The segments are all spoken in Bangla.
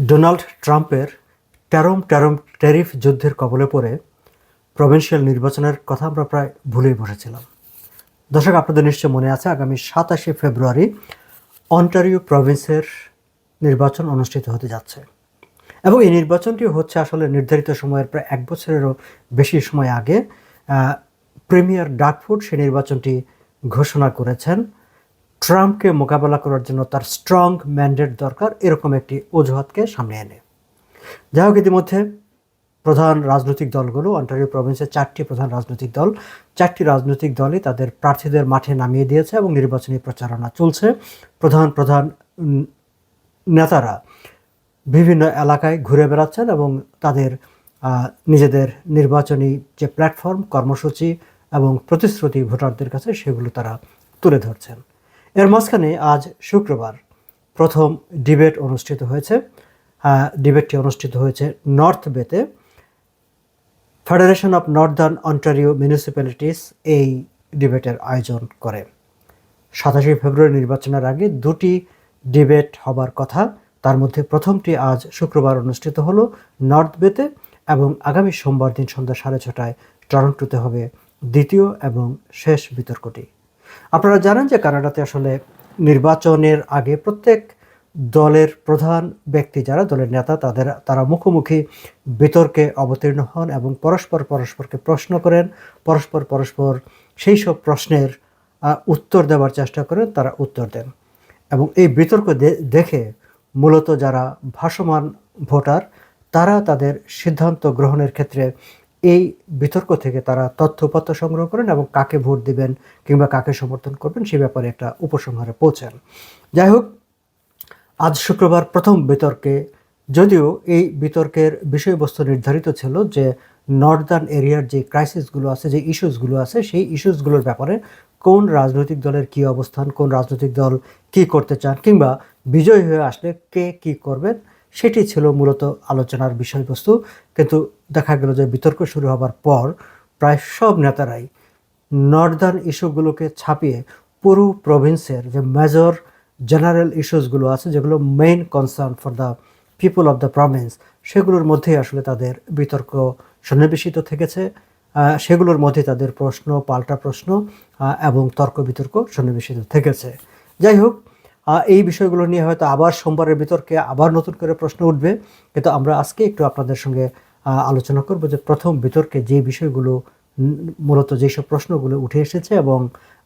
ডোনাল্ড ট্রাম্পের ট্যারম ট্যারম ট্যারিফ যুদ্ধের কবলে পড়ে প্রভিন্সিয়াল নির্বাচনের কথা আমরা প্রায় ভুলেই বসেছিলাম। দর্শক, আপনাদের নিশ্চয় মনে আছে, আগামী সাতাশে ফেব্রুয়ারি অন্টারিও প্রভিন্সের নির্বাচন অনুষ্ঠিত হতে যাচ্ছে। এবং এই নির্বাচনটি হচ্ছে আসলে নির্ধারিত সময়ের প্রায় এক বছরেরও বেশি সময় আগে প্রিমিয়ার ডাকফুড সেই নির্বাচনটি ঘোষণা করেছেন। ট্রাম্পকে মোকাবেলা করার জন্য তার স্ট্রং ম্যান্ডেট দরকার, এরকম একটি অজুহাতকে সামনে এনে। যাই হোক, ইতিমধ্যে প্রধান রাজনৈতিক দলগুলো, অন্টারিও প্রভিন্সের চারটি প্রধান রাজনৈতিক দল, চারটি রাজনৈতিক দলই তাদের প্রার্থীদের মাঠে নামিয়ে দিয়েছে এবং নির্বাচনী প্রচারণা চলছে। প্রধান প্রধান নেতারা বিভিন্ন এলাকায় ঘুরে বেড়াচ্ছেন এবং তাদের নিজেদের নির্বাচনী যে প্ল্যাটফর্ম কর্মসূচি এবং প্রতিশ্রুতি ভোটারদের কাছে সেগুলো তারা তুলে ধরছেন। এর মাঝখানে আজ শুক্রবার প্রথম ডিবেট অনুষ্ঠিত হয়েছে। ডিবেটটি অনুষ্ঠিত হয়েছে নর্থ বেতে। Federation of northern Ontario municipalities এই ডিবেটের আয়োজন করে। সাতাশে ফেব্রুয়ারি নির্বাচনের আগে দুটি ডিবেট হবার কথা। তার মধ্যে প্রথমটি আজ শুক্রবার অনুষ্ঠিত হলো নর্থ বেতে এবং আগামী সোমবার দিন সন্ধ্যা সাড়ে ছটায় টরন্টোতে হবে দ্বিতীয় এবং শেষ বিতর্কটি। আপনারা জানেন যে কানাডাতে আসলে নির্বাচনের আগে প্রত্যেক দলের প্রধান ব্যক্তি, যারা দলের নেতা, তাদের, তারা মুখোমুখি বিতর্কে অবতীর্ণ হন এবং পরস্পর পরস্পরকে প্রশ্ন করেন, পরস্পর পরস্পর সেই সব প্রশ্নের উত্তর দেওয়ার চেষ্টা করেন, তারা উত্তর দেন। এবং এই বিতর্ক দেখে মূলত যারা ভাসমান ভোটার, তারা তাদের সিদ্ধান্ত গ্রহণের ক্ষেত্রে এই বিতর্ক থেকে তারা তথ্য তথ্যপত্র সংগ্রহ করেন এবং কাকে ভোট দিবেন কিংবা কাকে সমর্থন করবেন সে ব্যাপারে একটা উপসংহারে পৌঁছান। যাই হোক, আজ শুক্রবার প্রথম বিতর্কে যদিও এই বিতর্কের বিষয়বস্তু নির্ধারিত ছিল যে নর্দার্ন এরিয়ার যে ক্রাইসিসগুলো আছে, যে ইস্যুসগুলো আছে, সেই ইস্যুসগুলোর ব্যাপারে কোন রাজনৈতিক দলের কি অবস্থান, কোন রাজনৈতিক দল কি করতে চান কিংবা বিজয়ী হয়ে আসলে কে কি করবেন সেটি ছিল মূলত আলোচনার বিষয়বস্তু। কিন্তু দেখা গেল যে বিতর্ক শুরু হবার পর প্রায় সব নেতারাই নর্দার্ন ইস্যুগুলোকে ছাপিয়ে পুরো প্রভিন্সের যে মেজর জেনারেল ইস্যুসগুলো আছে, যেগুলো main concern for the people of the province সেগুলোর মধ্যেই আসলে তাদের বিতর্ক সন্নিবেশিত থেকেছে। সেগুলোর মধ্যে তাদের প্রশ্ন, পাল্টা প্রশ্ন এবং তর্ক বিতর্ক সন্নিবেশিত থেকেছে। যাই হোক এই বিষয়গুলো নিয়ে হয়তো আবার সোমবারের বিতর্কে আবার নতুন করে প্রশ্ন উঠবে। কিন্তু আমরা আজকে একটু আপনাদের সঙ্গে আলোচনা করব যে প্রথম বিতর্কে যে বিষয়গুলো মূলত যেসব প্রশ্নগুলো উঠে এসেছে এবং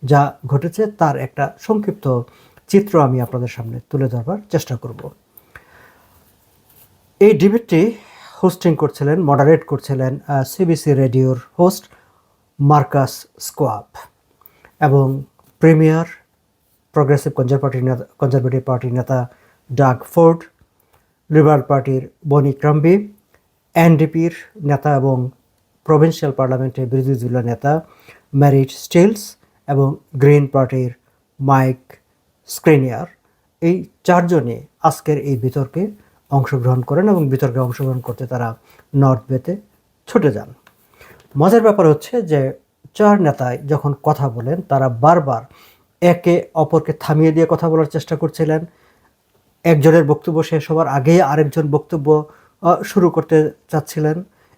যা ঘটেছে তার একটা সংক্ষিপ্ত চিত্র আমি আপনাদের সামনে তুলে ধরবার চেষ্টা করব। এই ডিবেটটি হোস্টিং করছিলেন, মডারেট করছিলেন সিবিসি রেডিওর হোস্ট মার্কাস স্কোয়াব এবং প্রিমিয়ার প্রগ্রেসিভ কনজারভেটিভ নেতা কনজারভেটিভ পার্টির নেতা ডাগ ফোর্ড লিবারাল পার্টির বনি ক্রাম্বি এনডিপির নেতা এবং প্রভিন্সিয়াল পার্লামেন্টের বিরোধী দলীয় নেতা ম্যারিট স্টিলস এবং গ্রিন পার্টির মাইক স্ক্রিনিয়ার এই চারজনে আজকের এই বিতর্কে অংশগ্রহণ করেন এবং বিতর্কে অংশগ্রহণ করতে তারা নর্থ বেতে ছুটে যান। মজার ব্যাপার হচ্ছে যে চার নেতায় যখন কথা বলেন, তারা বারবার একে অপরকে থামিয়ে দিয়ে কথা বলার চেষ্টা করছিলেন। একজনের বক্তব্য শেষ হওয়ার আগেই আরেকজন বক্তব্য শুরু করতে চাচ্ছিলেন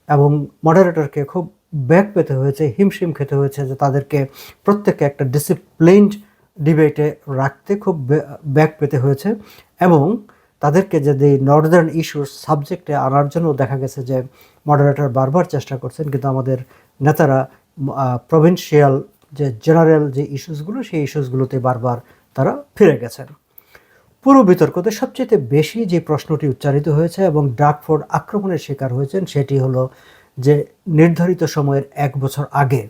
এবং মডারেটরকে খুব ব্যাক পেতে হয়েছে, হিমশিম খেতে হয়েছে যে তাদেরকে প্রত্যেককে একটা ডিসিপ্লিনড ডিবেটে রাখতে খুব ব্যাক পেতে হয়েছে এবং তাদেরকে যদি নর্দার্ন ইস্যুর সাবজেক্টে আনার জন্য দেখা গেছে যে মডারেটর বারবার চেষ্টা করছেন, কিন্তু আমাদের নেতারা প্রভিন্সিয়াল যে জেনারেল যে ইস্যুসগুলো সেই ইস্যুসগুলোতে বারবার তারা ফিরে গেছেন। পুরো বিতর্কতে সবচেয়ে বেশি যে প্রশ্নটি উচ্চারিত হয়েছে এবং ডাকফোর্ড আক্রমণের শিকার হয়েছেন, সেটি হলো যে নির্ধারিত সময়ের এক বছর আগে,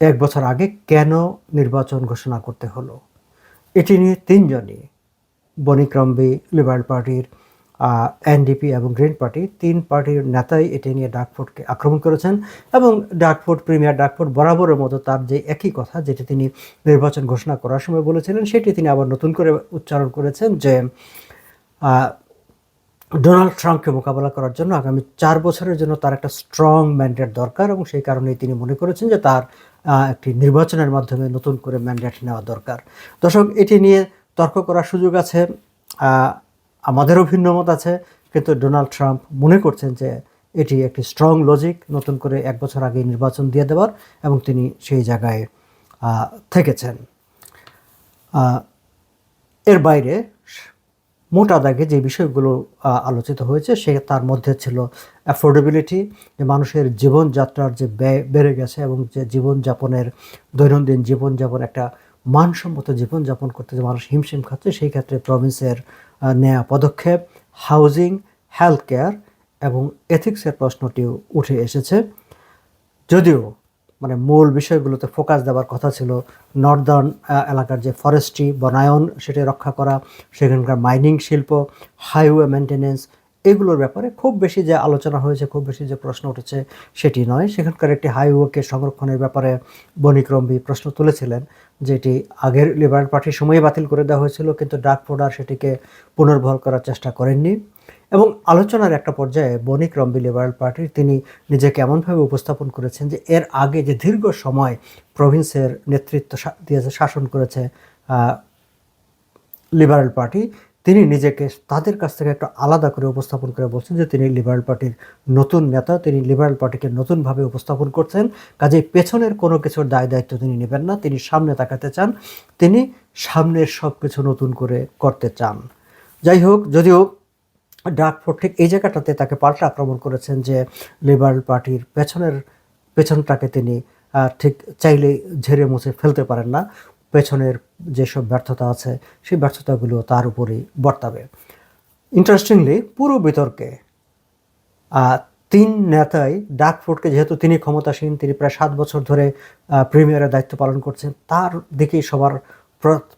এক বছর আগে কেন নির্বাচন ঘোষণা করতে হলো? এটি নিয়ে তিনজনই বনিক্রম্বি লিবারেল পার্টির এনডিপি এবং গ্রিন পার্টি তিন পার্টির নেতাই এটি নিয়ে ডাকফোর্ডকে আক্রমণ করেছেন এবং ডাকফোর্ড প্রিমিয়ার ডাকফোর্ড বরাবরের মতো তার যে একই কথা যেটি তিনি নির্বাচন ঘোষণা করার সময় বলেছিলেন, সেটি তিনি আবার নতুন করে উচ্চারণ করেছেন যে ডোনাল্ড ট্রাম্পকে মোকাবেলা করার জন্য আগামী চার বছরের জন্য তার একটা স্ট্রং ম্যান্ডেট দরকার এবং সেই কারণেই তিনি মনে করেছেন যে তার একটি নির্বাচনের মাধ্যমে নতুন করে ম্যান্ডেট নেওয়া দরকার। দর্শক, এটি নিয়ে তর্ক করার সুযোগ আছে। আমাদেরও ভিন্ন মত আছে, কিন্তু ডোনাল্ড ট্রাম্প মনে করছেন যে এটি একটি স্ট্রং লজিক নতুন করে এক বছর আগে নির্বাচন দিয়ে দেওয়ার, এবং তিনি সেই জায়গায় থেকেছেন। এর বাইরে মোটা দাগে যে বিষয়গুলো আলোচিত হয়েছে, সে তার মধ্যে ছিল অ্যাফোর্ডেবিলিটি যে মানুষের জীবনযাত্রার যে ব্যয় বেড়ে গেছে এবং যে জীবনযাপনের, দৈনন্দিন জীবনযাপন একটা মানসম্মত জীবনযাপন করতে যে মানুষ হিমশিম খাচ্ছে, সেই ক্ষেত্রে প্রভিন্সের নেয়া পদক্ষেপ হাউজিং হেলথ কেয়ার এবং এথিক্সের প্রশ্নটিও উঠে এসেছে। যদিও মানে মূল বিষয়গুলোতে ফোকাস দেওয়ার কথা ছিল নর্দার্ন এলাকার যে ফরেস্ট্রি, বনায়ন, সেটি রক্ষা করা, সেখানকার মাইনিং শিল্প, হাইওয়ে মেনটেনেন্স এগুলোর ব্যাপারে খুব বেশি যে আলোচনা হয়েছে, খুব বেশি যে প্রশ্ন উঠেছে সেটি নয়। সেখানকার একটি হাইওয়েকে সংরক্ষণের ব্যাপারে বনিক্রম্বী প্রশ্ন তুলেছিলেন যেটি আগের লিবারেল পার্টির সময়ে বাতিল করে দেওয়া হয়েছিল, কিন্তু ডাক ফোর্ডার সেটিকে পুনর্বহাল করার চেষ্টা করেননি এবং আলোচনার একটা পর্যায়ে বণিক রম্বি লিবারেল পার্টির তিনি নিজেকে এমনভাবে উপস্থাপন করেছেন যে এর আগে যে দীর্ঘ সময় প্রভিন্সের নেতৃত্ব দিয়েছে, শাসন করেছে লিবারেল পার্টি তিনি নিজেকে তাদের কাছ থেকে একটা আলাদা করে উপস্থাপন করে বলছেন যে তিনি লিবারেল পার্টির নতুন নেতা, তিনি লিবারেল পার্টিকে নতুনভাবে উপস্থাপন করছেন। কাজেই পেছনের কোনো কিছুর দায় দায়িত্ব তিনি নেবেন না, তিনি সামনে তাকাতে চান, তিনি সামনের সব কিছু নতুন করে করতে চান। যাই হোক, যদিও ডাকফোর্ড ঠিক এই জায়গাটাতে তাকে পাল্টা আক্রমণ করেছেন যে লিবারেল পার্টির পেছনের, পেছনটাকে তিনি ঠিক চাইলেই ঝেড়ে মুছে ফেলতে পারেন না। পেছনের যেসব ব্যর্থতা আছে, সেই ব্যর্থতাগুলো তার উপরেই বর্তাবে। ইন্টারেস্টিংলি পুরো বিতর্কে তিন নেতাই ডাকফোর্ডকে যেহেতু তিনি ক্ষমতাসীন, তিনি প্রায় সাত বছর ধরে প্রিমিয়ারের দায়িত্ব পালন করছেন, তার দিকেই সবার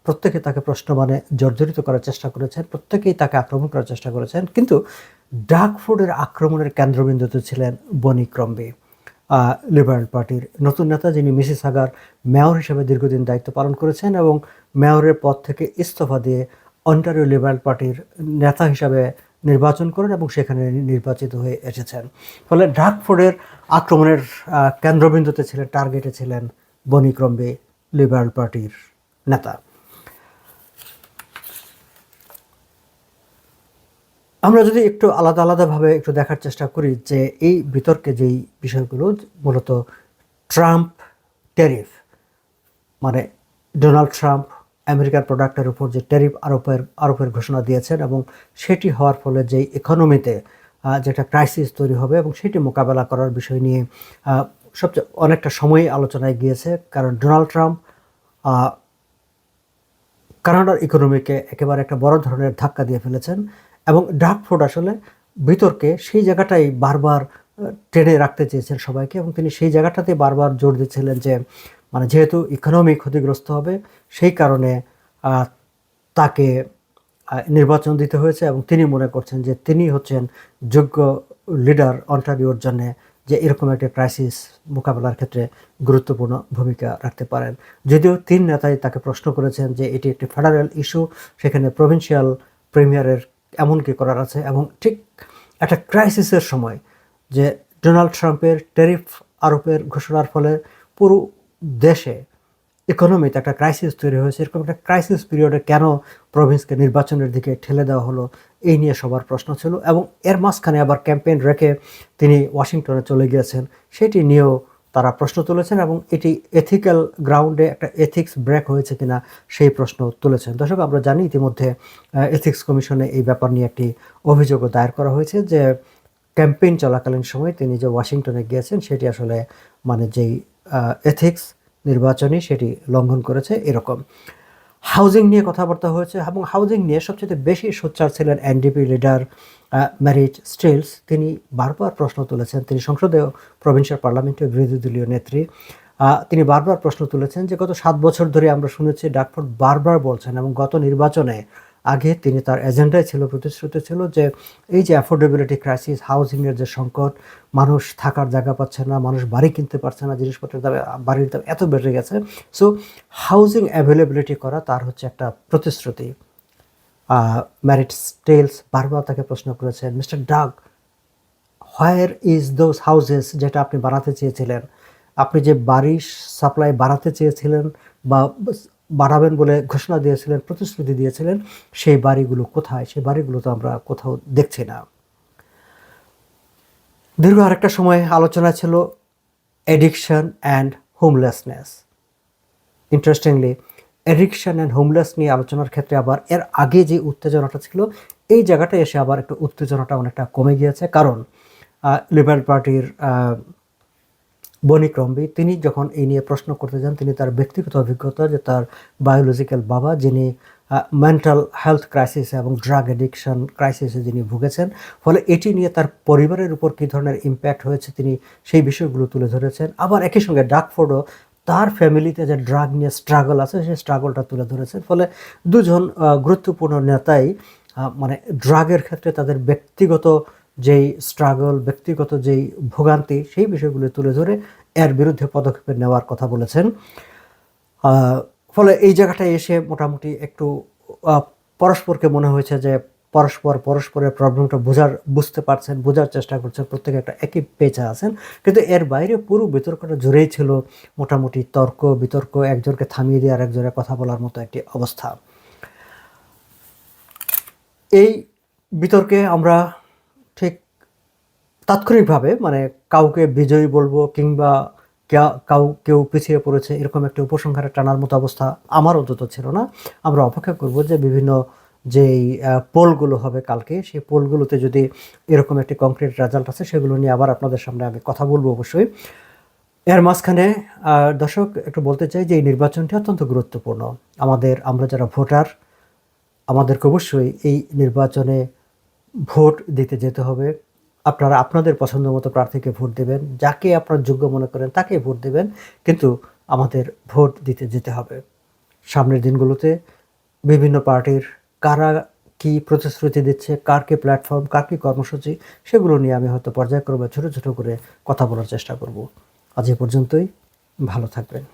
প্রত্যেকে তাকে প্রশ্ন মানে জর্জরিত করার চেষ্টা করেছেন, প্রত্যেকেই তাকে আক্রমণ করার চেষ্টা করেছেন, কিন্তু ডাকফোর্ডের আক্রমণের কেন্দ্রবিন্দুতে ছিলেন বনি ক্রম্বে লিবারেল পার্টির নতুন নেতা যিনি মিসেস সাগার মেয়র হিসেবে দীর্ঘদিন দায়িত্ব পালন করেছেন এবং মেয়রের পদ থেকে ইস্তফা দিয়ে অন্টারিও লিবারেল পার্টির নেতা হিসাবে নির্বাচন করেন এবং সেখানে নির্বাচিত হয়ে এসেছেন। ফলে ডাকফোর্ডের আক্রমণের কেন্দ্রবিন্দুতে ছিলেন টার্গেটে ছিলেন বনিক্রম্বে লিবারেল পার্টির নেতা। আমরা যদি একটু আলাদা আলাদাভাবে একটু দেখার চেষ্টা করি যে এই বিতর্কে যেই বিষয়গুলো, মূলত ট্রাম্প ট্যারিফ মানে ডোনাল্ড ট্রাম্প আমেরিকার প্রোডাক্টের উপর যে ট্যারিফ আরোপের আরোপের ঘোষণা দিয়েছেন এবং সেটি হওয়ার ফলে যে ইকোনমিতে যেটা ক্রাইসিস তৈরি হবে এবং সেটি মোকাবেলা করার বিষয় নিয়ে সবচেয়ে অনেকটা সময় আলোচনায় গিয়েছে। কারণ ডোনাল্ড ট্রাম্প কানাডার ইকোনমিকে একেবারে একটা বড় ধরনের ধাক্কা দিয়ে ফেলেছেন। এবং ডাকফোর্ড আসলে বিতর্কে সেই জায়গাটাই বারবার টেনে রাখতে চেয়েছেন সবাইকে এবং তিনি সেই জায়গাটাতে বারবার জোর দিচ্ছিলেন যে মানে যেহেতু ইকোনমি ক্ষতিগ্রস্ত হবে, সেই কারণে তাকে নির্বাচন দিতে হয়েছে এবং তিনি মনে করছেন যে তিনি হচ্ছেন যোগ্য লিডার অন্টারিওর জন্যে যে এরকম একটা ক্রাইসিস মোকাবেলার ক্ষেত্রে গুরুত্বপূর্ণ ভূমিকা রাখতে পারেন। যদিও তিন নেতাই তাকে প্রশ্ন করেছেন যে এটি একটি ফেডারেল ইস্যু সেখানে প্রভিন্সিয়াল প্রিমিয়ারের এমন কি করার আছে? এবং ঠিক একটা ক্রাইসিসের সময় যে ডোনাল্ড ট্রাম্পের ট্যারিফ আরোপের ঘোষণার ফলে পুরো দেশে ইকোনমিতে একটা ক্রাইসিস তৈরি হয়েছে। এরকম একটা ক্রাইসিস পিরিয়ডে কেন প্রভিন্সকে নির্বাচনের দিকে ঠেলে দেওয়া হলো, এই নিয়ে সবার প্রশ্ন ছিল। এবং এর মাঝখানে আবার ক্যাম্পেইন রেখে তিনি ওয়াশিংটনে চলে গিয়েছেন। সেটি নিয়েও তারা প্রশ্ন তুলেছেন এবং এটি এথিক্যাল গ্রাউন্ডে একটা এথিক্স ব্রেক হয়েছে কিনা সেই প্রশ্ন তুলেছেন। দর্শক, আমরা জানি ইতিমধ্যে এথিক্স কমিশনে এই ব্যাপার নিয়ে একটি অভিযোগও দায়ের করা হয়েছে যে ক্যাম্পেইন চলাকালীন সময় তিনি যে ওয়াশিংটনে গিয়েছেন, সেটি আসলে মানে যেই এথিক্স নির্বাচনী সেটি লঙ্ঘন করেছে এরকম। হাউজিং নিয়ে কথাবার্তা হয়েছে এবং হাউজিং নিয়ে সবচেয়ে বেশি সোচ্চার ছিলেন এনডিপি লিডার ম্যারিজ স্টিলস তিনি বারবার প্রশ্ন তুলেছেন। তিনি সংসদে প্রভিন্সিয়াল পার্লামেন্টের বিরোধী দলীয় নেত্রী। তিনি বারবার প্রশ্ন তুলেছেন যে গত সাত বছর ধরে আমরা শুনেছি ডাকফোর্ড বারবার বলছেন এবং গত নির্বাচনে আগে তিনি তার এজেন্ডায় ছিল, প্রতিশ্রুতি ছিল যে এই যে অ্যাফোর্ডেবিলিটি ক্রাইসিস হাউজিংয়ের যে সংকট, মানুষ থাকার জায়গা পাচ্ছে না, মানুষ বাড়ি কিনতে পারছে না, জিনিসপত্রের দাম, বাড়ির দাম এত বেড়ে গেছে। সো হাউজিং অ্যাভেলেবিলিটি করা তার হচ্ছে একটা প্রতিশ্রুতি। ম্যারিট স্টেলস বারবার তাকে প্রশ্ন করেছেন mister Doug where is those houses যেটা আপনি বানাতে চেয়েছিলেন? আপনি যে বাড়ির সাপ্লাই বাড়াতে চেয়েছিলেন বা বাড়াবেন বলে ঘোষণা দিয়েছিলেন, প্রতিশ্রুতি দিয়েছিলেন, সেই বাড়িগুলো কোথায়? সেই বাড়িগুলো তো আমরা কোথাও দেখছি না। দীর্ঘ আরেকটা সময় আলোচনা ছিল addiction and homelessness interestingly addiction and homeless নিয়ে আলোচনার ক্ষেত্রে আবার এর আগে যে উত্তেজনাটা ছিল, এই জায়গাটায় এসে আবার একটু উত্তেজনাটা অনেকটা কমে গিয়েছে। কারণ লিবারেল পার্টির বণিক রম্বি তিনি যখন এই নিয়ে প্রশ্ন করতে যান, তিনি তার ব্যক্তিগত অভিজ্ঞতা যে তার বায়োলজিক্যাল বাবা, যিনি মেন্টাল হেলথ ক্রাইসিস এবং ড্রাগ এডিকশন ক্রাইসিসে যিনি ভুগেছেন, ফলে এটি নিয়ে তার পরিবারের উপর কী ধরনের ইম্প্যাক্ট হয়েছে তিনি সেই বিষয়গুলো তুলে ধরেছেন। আবার একই সঙ্গে ডাকফোর্ডও তার ফ্যামিলিতে যে ড্রাগ নিয়ে স্ট্রাগল আছে, সেই স্ট্রাগলটা তুলে ধরেছেন। ফলে দুজন গুরুত্বপূর্ণ নেতাই মানে ড্রাগের ক্ষেত্রে তাদের ব্যক্তিগত যেই স্ট্রাগল ব্যক্তিগত যেই ভোগান্তি, সেই বিষয়গুলো তুলে ধরে এর বিরুদ্ধে পদক্ষেপ নেওয়ার কথা বলেছেন। ফলে এই জায়গাটায় এসে মোটামুটি একটু পরস্পরকে মনে হয়েছে যে পরস্পর পরস্পরের প্রবলেমটা বোঝার, বুঝতে পারছেন, বোঝার চেষ্টা করছেন, প্রত্যেকে একটা একই পেঁচা আছেন। কিন্তু এর বাইরে পুরো বিতর্কটা জুড়েই ছিল মোটামুটি তর্ক, বিতর্ক, একজনকে থামিয়ে দিয়ে আর একজনের কথা বলার মতো একটি অবস্থা। এই বিতর্কে আমরা তাৎক্ষণিকভাবে মানে কাউকে বিজয়ী বলব কিংবা কাউ, কেউ পিছিয়ে পড়েছে এরকম একটা উপসংহারে টানার মতো অবস্থা আমার অন্তত ছিল না। আমরা অপেক্ষা করব যে বিভিন্ন যেই পোলগুলো হবে কালকে, সেই পোলগুলোতে যদি এরকম একটি কংক্রিট রেজাল্ট আছে সেগুলো নিয়ে আবার আপনাদের সামনে আমি কথা বলব অবশ্যই। এর মাঝখানে দর্শক, একটু বলতে চাই যে এই নির্বাচনটি অত্যন্ত গুরুত্বপূর্ণ। আমাদের, আমরা যারা ভোটার, আমাদেরকে অবশ্যই এই নির্বাচনে ভোট দিতে যেতে হবে। আপনারা আপনাদের পছন্দ মতো প্রার্থীকে ভোট দেবেন, যাকে আপনার যোগ্য মনে করেন তাকে ভোট দেবেন, কিন্তু আমাদের ভোট দিতে যেতে হবে। সামনের দিনগুলোতে বিভিন্ন পার্টির কারা কি প্রতিশ্রুতি দিচ্ছে, কার কি প্ল্যাটফর্ম কার কি কর্মসূচি, সেগুলো নিয়ে আমি হয়তো পর্যায়ক্রমে ছোটো ছোটো করে কথা বলার চেষ্টা করব। আজ এ পর্যন্তই, ভালো থাকবেন।